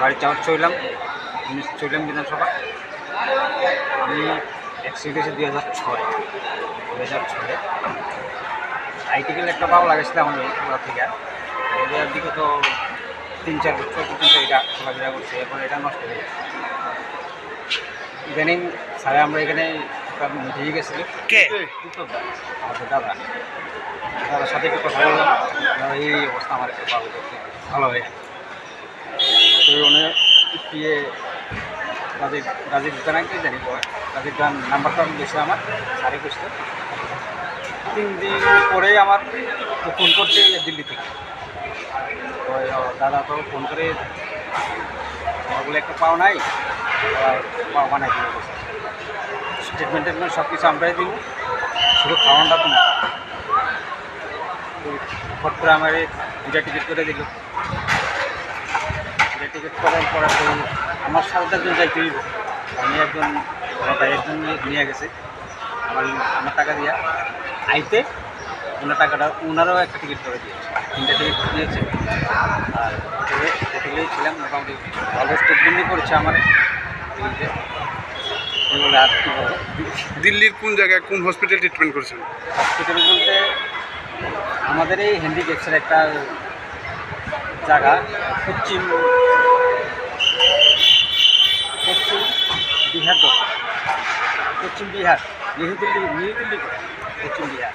বাড়ি চাওয়ার চইলাম আমি চইলাম বিধানসভা। আমি অ্যাক্সিডেন্ট হয়েছে দুই হাজার ছয় দুই হাজার ছয়ে। আইটিকেল একটা ভালো লাগেছিল আমার ওরা থেকে। এর দিকে তো তিন চার বছর পর্যন্ত এটা খেলাধুলা করছে এখন এটা নষ্ট হয়ে গেছে। ইদানিং স্যারে আমরা এখানে একটা মিটিংয়ে গেছিলি কে? আমাদের দাদা। দাদার সাথে একটু কথা বললাম। এই অবস্থা আমার ভালো হয়ে গেছে তো উনি পিয়ে গাজী গাজী কি জানি। গাজী বিজ্ঞান নাম্বারটা বেশি আমার, সাড়ে করছে তিন দিন পরেই আমার ফোন করছে দিল্লি থেকে। দাদা তো ফোন করে বলে, একটা পাও নাই? পাও বানাই দিল। স্টেটমেন্ট টেটমেন্ট সব কিছু আমরাই দিব। শুধু খাওয়ানটা তো না। ফট করে আমার দুটা টিকিট করে দিল। টিকিট করার পরে তো আমার সাথে একজন যাইতে হইব আমি একজন আমার ভাই একজন নিয়ে- গেছে। আমার আমার টাকা দিয়া। আইতে ওনার টাকাটা ওনারও একটা টিকিট করে দিয়েছে। তিনটা টিকিট দিয়েছে আর হোটেলে হোটেলেই ছিলাম মোটামুটি ভালো স্টেটমেন্টই করেছে আমার। এগুলো আর কী বলব? দিল্লির কোন জায়গায় কোন হসপিটাল ট্রিটমেন্ট করছেন? হসপিটাল বলতে আমাদের এই হ্যান্ডিক্যাপসের একটা জায়গা পশ্চিম পশ্চিম বিহার পশ্চিম বিহার নিউ দিল্লি নিউ দিল্লি পশ্চিম বিহার।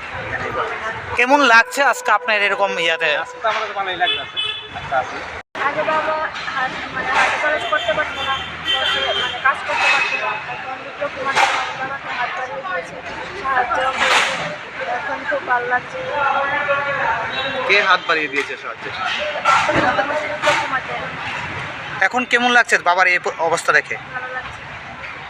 কেমন লাগছে আজকে আপনার এরকম ইয়াতে? আমার তো ভালোই আচ্ছা আছে আগে বাবা মানে হাতে খরচ করতে পারতো না মানে কাজ করতে পারতো না। এখন লক্ষ্মী মাঠে বাবাকে হাত বাড়িয়ে দিয়েছে সাহায্য এখন খুব ভালো লাগছে। কে হাত বাড়িয়ে দিয়েছে সাহায্য এখন কেমন লাগছে বাবার এই অবস্থা দেখে?